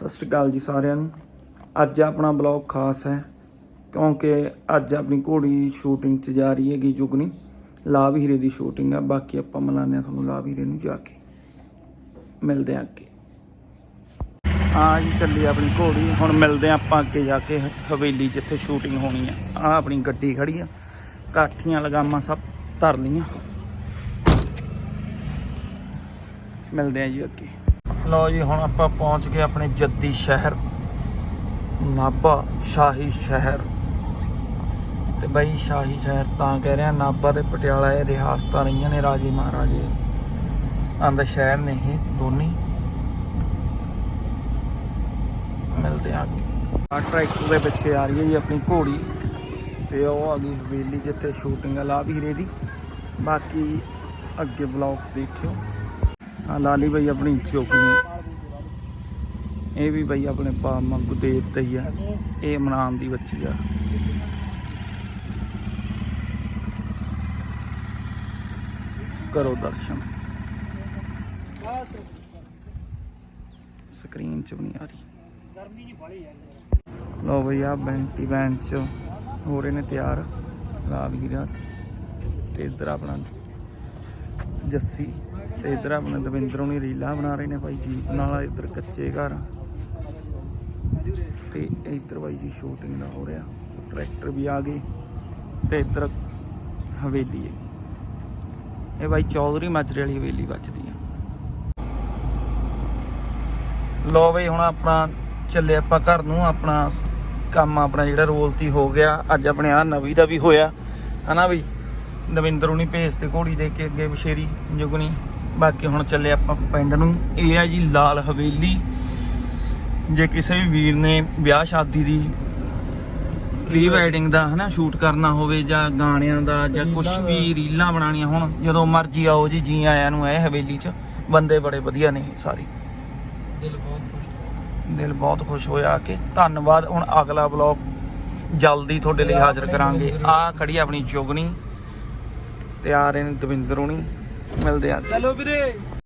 ਸਤਿ ਸ਼੍ਰੀ ਅਕਾਲ ਜੀ ਸਾਰਿਆਂ ਨੂੰ। ਅੱਜ ਆਪਣਾ ਬਲੌਗ ਖਾਸ ਹੈ, ਕਿਉਂਕਿ ਅੱਜ ਆਪਣੀ ਘੋੜੀ ਸ਼ੂਟਿੰਗ 'ਚ ਜਾ ਰਹੀ ਹੈਗੀ ਜੁਗਨੀ। ਲਾਭ ਹੀਰੇ ਦੀ ਸ਼ੂਟਿੰਗ ਆ, ਬਾਕੀ ਆਪਾਂ ਮਿਲਾਉਂਦੇ ਹਾਂ ਤੁਹਾਨੂੰ ਲਾਭ ਹੀਰੇ ਨੂੰ ਜਾ ਕੇ। ਮਿਲਦੇ ਹਾਂ ਅੱਗੇ। ਹਾਂ ਜੀ ਚੱਲੀ ਆਪਣੀ ਘੋੜੀ, ਹੁਣ ਮਿਲਦੇ ਹਾਂ ਆਪਾਂ ਅੱਗੇ ਜਾ ਕੇ ਹਵੇਲੀ ਜਿੱਥੇ ਸ਼ੂਟਿੰਗ ਹੋਣੀ ਆ। ਆ ਆਪਣੀ ਗੱਡੀ ਖੜੀ ਆ, ਕਾਠੀਆਂ ਲਗਾਮਾਂ ਸਭ ਧਰ ਲੀਆਂ ਮਿਲਦੇ ਹਾਂ ਜੀ ਅੱਗੇ। ਲਓ ਜੀ, ਹੁਣ ਆਪਾਂ ਪਹੁੰਚ ਗਏ ਆਪਣੇ ਜੱਦੀ ਸ਼ਹਿਰ, ਨਾਭਾ ਸ਼ਾਹੀ ਸ਼ਹਿਰ। ਤੇ ਬਈ ਸ਼ਾਹੀ ਸ਼ਹਿਰ ਤਾਂ ਕਹਿ ਰਿਹਾ, ਨਾਭਾ ਤੇ ਪਟਿਆਲਾ ਇਹ ਰਿਆਸਤਾਂ ਰਹੀਆਂ ਨੇ ਰਾਜੇ ਮਹਾਰਾਜੇ। ਆਂਦਾ ਸ਼ਹਿਰ ਨੇ ਇਹ ਦੋਨੇ। ਮਿਲਦੇ ਆ ਆ ਟਰੈਕਟਰ ਦੇ ਪਿੱਛੇ ਆ ਰਹੀ ਹੈ ਜੀ ਆਪਣੀ ਘੋੜੀ। ਤੇ ਉਹ ਆ ਗਈ ਹਵੇਲੀ ਜਿੱਥੇ ਸ਼ੂਟਿੰਗ ਆ ਲਾ ਵੀਰੇ ਦੀ। ਬਾਕੀ ਅੱਗੇ ਬਲੌਗ ਦੇਖਿਓ। ਆ ਲਾਲੀ ਬਈ ਆਪਣੀ ਚੋਕਨੀ ਇਹ ਵੀ ਬਈ ਆਪਣੇ ਪਾ ਮੰਗੂ ਦੇ ਹੀ ਆ। ਇਹ ਮਨਾਮ ਦੀ ਬੱਚੀ ਆ। ਕਰੋ ਦਰਸ਼ਨ। ਸਕਰੀਨ 'ਚ ਵੀ ਨਹੀਂ ਆ ਰਹੀ। ਲੋ ਬਈ ਆ ਬੈਂਟੀ ਬੈਂਚ 'ਚ ਹੋ ਰਹੇ ਨੇ ਤਿਆਰ। ਲਾ ਵੀਰਾ ਤੇ ਇਧਰ ਆਪਣਾ ਜੱਸੀ। ਤੇ ਇਧਰ ਆਪਣੇ ਦਵਿੰਦਰ ਹੁਣੀ ਰੀਲਾਂ ਬਣਾ ਰਹੇ ਨੇ ਭਾਈ ਜੀਪ ਨਾਲ ਇਧਰ ਕੱਚੇ ਘਰ ਤੇ ਇਧਰ ਬਾਈ ਜੀ ਸ਼ੂਟਿੰਗ ਦਾ ਹੋ ਰਿਹਾ ਟਰੈਕਟਰ ਵੀ ਆ ਗਏ ਤੇ ਇਧਰ ਹਵੇਲੀ ਹੈ ਇਹ ਬਾਈ ਚੌਧਰੀ ਮਾਜਰੇ ਵਾਲੀ ਹਵੇਲੀ ਵੱਜਦੀ ਆ। ਲੋ ਬਈ, ਹੁਣ ਆਪਣਾ ਚੱਲੇ ਆਪਾਂ ਘਰ ਨੂੰ, ਆਪਣਾ ਕੰਮ ਆਪਣਾ ਜਿਹੜਾ ਰੋਲਤੀ ਹੋ ਗਿਆ, ਅੱਜ ਆਪਣੇ ਆ ਨਵੀਂ ਦਾ ਵੀ ਹੋਇਆ। ਹਨਾ ਬਈ, ਦਵਿੰਦਰ ਹੁਣੀ ਭੇਜ ਤੇ ਘੋੜੀ ਦੇ ਕੇ ਅੱਗੇ ਬਸ਼ੇਰੀ, ਜੁਗਨੀ। ਬਾਕੀ ਹੁਣ ਚੱਲੇ ਆਪਾਂ ਪਿੰਡ ਨੂੰ। ਇਹ ਆ ਜੀ ਲਾਲ ਹਵੇਲੀ। ਜੇ ਕਿਸੇ ਵੀ ਵੀਰ ਨੇ ਵਿਆਹ ਸ਼ਾਦੀ ਦੀ ਪ੍ਰੀ ਵੈਡਿੰਗ ਦਾ ਹਨਾ ਸ਼ੂਟ ਕਰਨਾ ਹੋਵੇ ਜਾਂ ਗਾਣਿਆਂ ਦਾ ਜਾਂ ਕੁਝ ਵੀ ਰੀਲਾਂ ਬਣਾਉਣੀਆਂ ਹੁਣ ਜਦੋਂ ਮਰਜ਼ੀ ਆਓ ਜੀ ਜੀ ਆਇਆਂ ਨੂੰ ਇਹ ਹਵੇਲੀ 'ਚ। ਬੰਦੇ ਬੜੇ ਵਧੀਆ ਨੇ ਸਾਰੇ। ਦਿਲ ਬਹੁਤ ਖੁਸ਼ ਦਿਲ ਬਹੁਤ ਖੁਸ਼ ਹੋਇਆ ਕਿ ਧੰਨਵਾਦ। ਹੁਣ ਅਗਲਾ ਬਲੌਗ ਜਲਦੀ ਤੁਹਾਡੇ ਲਈ ਹਾਜ਼ਰ ਕਰਾਂਗੇ। ਆ ਖੜੀ ਆਪਣੀ ਚੁਗਣੀ ਤੇ ਆ ਰਹੇ ਨੇ ਦਵਿੰਦਰ ਹੁਣੀ। ਮਿਲਦੇ ਆ ਚਲੋ ਵੀਰੇ।